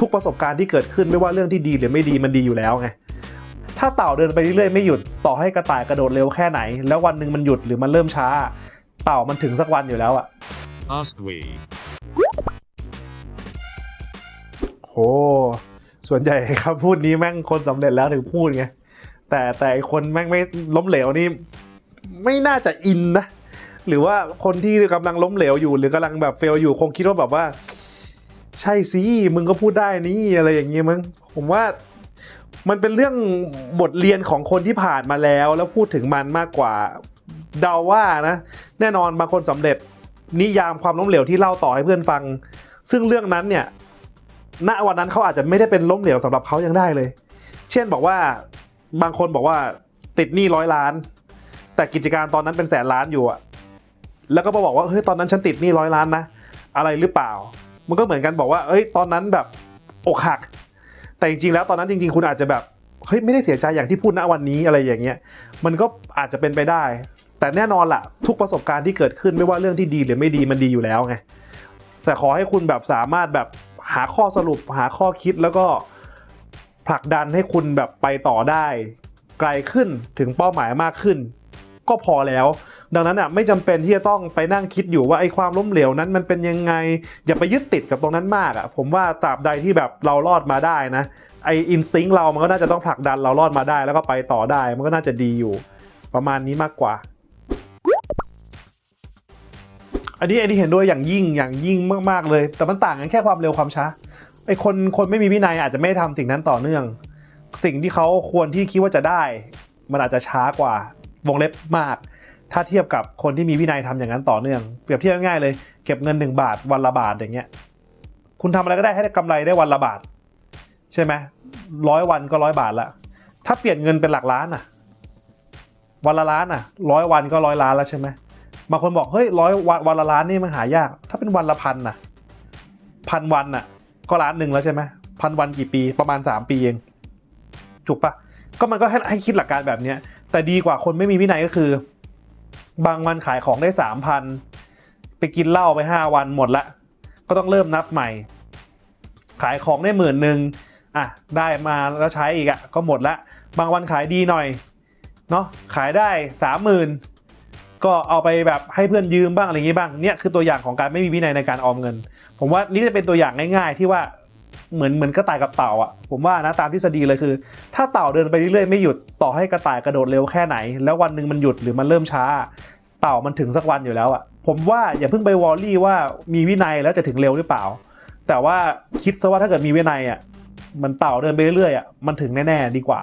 ทุกประสบการณ์ที่เกิดขึ้นไม่ว่าเรื่องที่ดีหรือไม่ดีมันดีอยู่แล้วไงถ้าเต่าเดินไปเรื่อยๆไม่หยุดต่อให้กระต่ายกระโดดเร็วแค่ไหน แล้ววันหนึ่งมันหยุดหรือมันเริ่มช้า เต่ามันถึงสักวันอยู่แล้วอะ Ask we. โหส่วนใหญ่คำพูดนี้แม่งคนสำเร็จแล้วถึงพูดไงแต่แต่ไอ้คนแม่งไม่ล้มเหลวนี่ไม่น่าจะอินนะหรือว่าคนที่กำลังล้มเหลวอยู่ หรือกำลังแบบเฟลอยู่คงคิดว่าแบบว่า ใช่สิมึงก็พูดได้นี่อะไรอย่างเงี้ยมั้งผมว่ามันเป็นเรื่องบทเรียนของคนที่ผ่านมาแล้ว แล้วพูดถึงมันมากกว่าเดาว่านะ แน่นอนบางคนสำเร็จนิยามความล้มเหลวที่เล่าต่อให้เพื่อนฟัง ซึ่งเรื่องนั้นเนี่ยณวันนั้นเขาอาจจะไม่ได้เป็นล้มเหลวสำหรับเขายังได้เลย เช่นบอกว่าบางคนบอกว่าติดหนี้ร้อยล้าน แต่กิจการตอนนั้นเป็นแสนล้านอยู่อะแล้วก็มาบอกว่าเฮ้ยตอนนั้นฉันติดหนี้ร้อยล้านนะอะไรหรือเปล่า มันก็เหมือนกันบอกว่า เอ้ย ตอนนั้นแบบอกหัก แต่จริงๆแล้วตอนนั้นจริง ๆ คุณอาจจะแบบ เฮ้ย ไม่ได้เสียใจอย่างที่พูดณวันนี้อะไรอย่างเงี้ย มันก็อาจจะเป็นไปได้ แต่แน่นอนล่ะ ทุกประสบการณ์ที่เกิดขึ้นไม่ว่าเรื่องที่ดีหรือไม่ดีมันดีอยู่แล้วไง แต่ขอให้คุณแบบสามารถแบบหาข้อสรุปหาข้อคิดแล้วก็ผลักดันให้คุณแบบไปต่อได้ ไกลขึ้นถึงเป้าหมายมากขึ้น ก็พอแล้ว ดังนั้นอะไม่จำเป็นที่จะต้องไปนั่งคิดอยู่ว่าไอ้ความล้มเหลวนั้นมันเป็นยังไง อย่าไปยึดติดกับตรงนั้นมากอะผมว่าตราบใดที่แบบเรารอดมาได้นะไออินสติ้งเรามันก็น่าจะต้องผลักดันเรารอดมาได้แล้วก็ไปต่อได้มันก็น่าจะดีอยู่ ประมาณนี้มากกว่าอันนี้อันนี้เห็นด้วยอย่างยิ่งอย่างยิ่งมากๆเลย แต่มันต่างกันแค่ความเร็วความช้าไอคนคนไม่มีวินัยอาจจะไม่ทำสิ่งนั้นต่อเนื่อง สิ่งที่เขาควรที่คิดว่าจะได้ มันอาจจะช้ากว่า วงเล็บมาก ถ้าเทียบกับคนที่มีวินัยทำอย่างนั้นต่อเนื่อง เปรียบเทียบง่ายเลย เก็บเงินหนึ่งบาทวันละบาทอย่างเงี้ย คุณทำอะไรก็ได้ให้ได้กำไรได้วันละบาท ใช่ไหมร้อยวันก็ร้อยบาทละ ถ้าเปลี่ยนเงินเป็นหลักล้านอะ วันละล้านอะร้อยวันก็ร้อยล้านแล้วใช่ไหมบางคนบอกเฮ้ยร้อยวันวันละล้านนี่มันหายาก ถ้าเป็นวันละพันน่ะพันวันน่ะ ก็ล้านหนึ่งแล้วใช่ไหมพันวันกี่ปีประมาณ 3 ปีเองถูกปะก็มันก็ให้ให้คิดหลักการแบบเนี้ย แต่ดีกว่าคนไม่มีวินัยก็คือ บางวันขายของได้สามพันไปกินเหล้าไปห้าวันหมดละ ก็ต้องเริ่มนับใหม่ ขายของได้หมื่นหนึ่งอะได้มาแล้วใช้อีกอะก็หมดละ บางวันขายดีหน่อยเนาะขายได้สามหมื่นก็เอาไปแบบให้เพื่อนยืมบ้างอะไรอย่างงี้บ้างเนี่ยคือตัวอย่างของการไม่มีวินัยในการออมเงิน ผมว่านี่จะเป็นตัวอย่างง่าย ๆ ที่ว่า เหมือนเหมือนกระต่ายกับเต่าอะผมว่านะตามทฤษฎีเลยคือ ถ้าเต่าเดินไปเรื่อยๆไม่หยุดต่อให้กระต่ายกระโดดเร็วแค่ไหน แล้ววันหนึ่งมันหยุดหรือมันเริ่มช้า เต่ามันถึงสักวันอยู่แล้วอะผมว่าอย่าเพิ่งไปวอลลี่ว่ามีวินัยแล้วจะถึงเร็วหรือเปล่า แต่ว่าคิดซะว่าถ้าเกิดมีวินัยอะมันเต่าเดินไปเรื่อยๆอะมันถึงแน่ๆดีกว่า